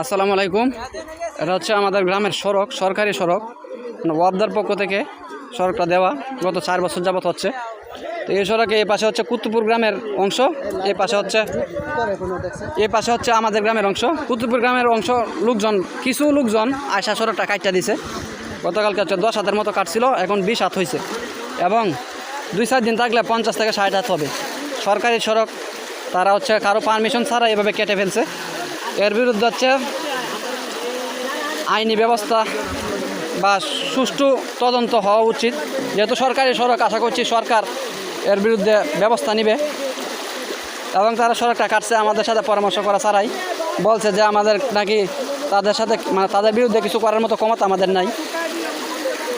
আসসালামু আলাইকুম। এটা হচ্ছে আমাদের গ্রামের সড়ক, সরকারি সড়ক। ওয়াবদার পক্ষ থেকে সড়কটা দেওয়া গত চার বছর যাবত হচ্ছে। তো এই সড়কে এই পাশে হচ্ছে কুতুবপুর গ্রামের অংশ, এই পাশে হচ্ছে এই পাশে হচ্ছে আমাদের গ্রামের অংশ। কুতুবপুর গ্রামের অংশ লোকজন, কিছু লোকজন আয়সা সড়কটা কাটটা দিছে। গতকালকে হচ্ছে দশ হাতের মতো কাটছিল, এখন বিশ হাত হয়েছে এবং দুই চার দিন থাকলে পঞ্চাশ থেকে ষাট হাত হবে। সরকারি সড়ক, তারা হচ্ছে কারও পারমিশন ছাড়া এভাবে কেটে ফেলছে। এর বিরুদ্ধে হচ্ছে আইনি ব্যবস্থা বা সুষ্ঠু তদন্ত হওয়া উচিত। যেহেতু সরকারি সড়ক, আশা করছি সরকার এর বিরুদ্ধে ব্যবস্থা নেবে এবং তারা সড়কটা কাটছে। আমাদের সাথে পরামর্শ করা ছাড়াই বলছে যে আমাদের নাকি তাদের সাথে মানে তাদের বিরুদ্ধে কিছু করার মতো ক্ষমতা আমাদের নাই।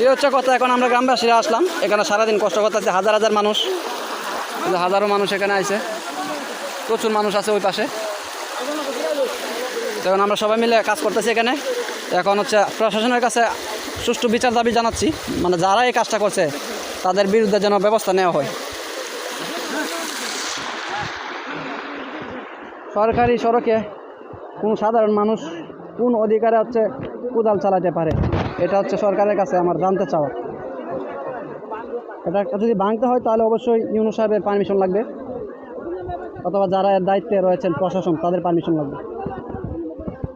এই হচ্ছে কথা। এখন আমরা গ্রামবাসীরা আসলাম। এখানে সারাদিন কষ্ট করতেছে। হাজার হাজার মানুষ, হাজারো মানুষ এখানে আছে প্রচুর মানুষ আছে ওই পাশে। এখন আমরা সবাই মিলে কাজ করতেছি এখানে, এখন হচ্ছে প্রশাসনের কাছে সুষ্ঠু বিচার দাবি জানাচ্ছি। মানে যারা এই কাজটা করছে, তাদের বিরুদ্ধে যেন ব্যবস্থা নেওয়া হয়। সরকারি সড়কে কোন সাধারণ মানুষ কোন অধিকারে হচ্ছে কোদাল চালাতে পারে? এটা হচ্ছে সরকারের কাছে আমার জানতে চাওয়া এটা যদি ভাঙতে হয়, তাহলে অবশ্যই ইউনু সাহেবের পারমিশন লাগবে। অথবা যারা দায়িত্বে রয়েছেন প্রশাসন তাদের পারমিশন লাগবে।